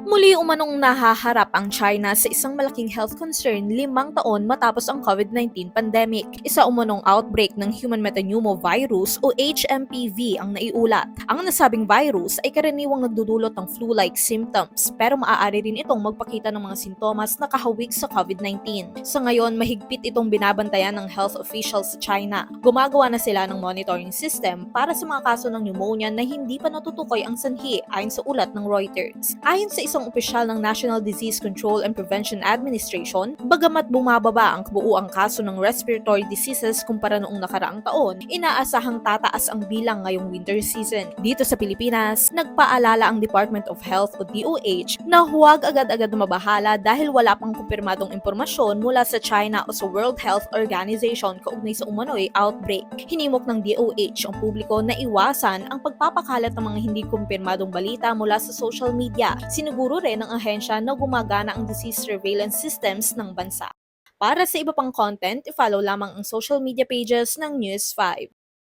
Muli umanong nahaharap ang China sa isang malaking health concern limang taon matapos ang COVID-19 pandemic. Isa umanong outbreak ng human metapneumovirus o HMPV ang naiulat. Ang nasabing virus ay karaniwang nagdudulot ng flu-like symptoms pero maaari rin itong magpakita ng mga sintomas na kahawig sa COVID-19. Sa ngayon, mahigpit itong binabantayan ng health officials sa China. Gumagawa na sila ng monitoring system para sa mga kaso ng pneumonia na hindi pa natutukoy ang sanhi ayon sa ulat ng Reuters. Ayon sa isang opisyal ng National Disease Control and Prevention Administration, bagamat bumababa ang kabuuang kaso ng respiratory diseases kumpara noong nakaraang taon, inaasahang tataas ang bilang ngayong winter season. Dito sa Pilipinas, nagpaalala ang Department of Health o DOH na huwag agad-agad mabahala dahil wala pang kumpirmadong impormasyon mula sa China o sa World Health Organization kaugnay sa umano'y outbreak. Hinimok ng DOH ang publiko na iwasan ang pagpapakalat ng mga hindi kumpirmadong balita mula sa social media. Siniguro rin ng ahensya na gumagana ang disease surveillance systems ng bansa. Para sa iba pang content, i-follow lamang ang social media pages ng News 5.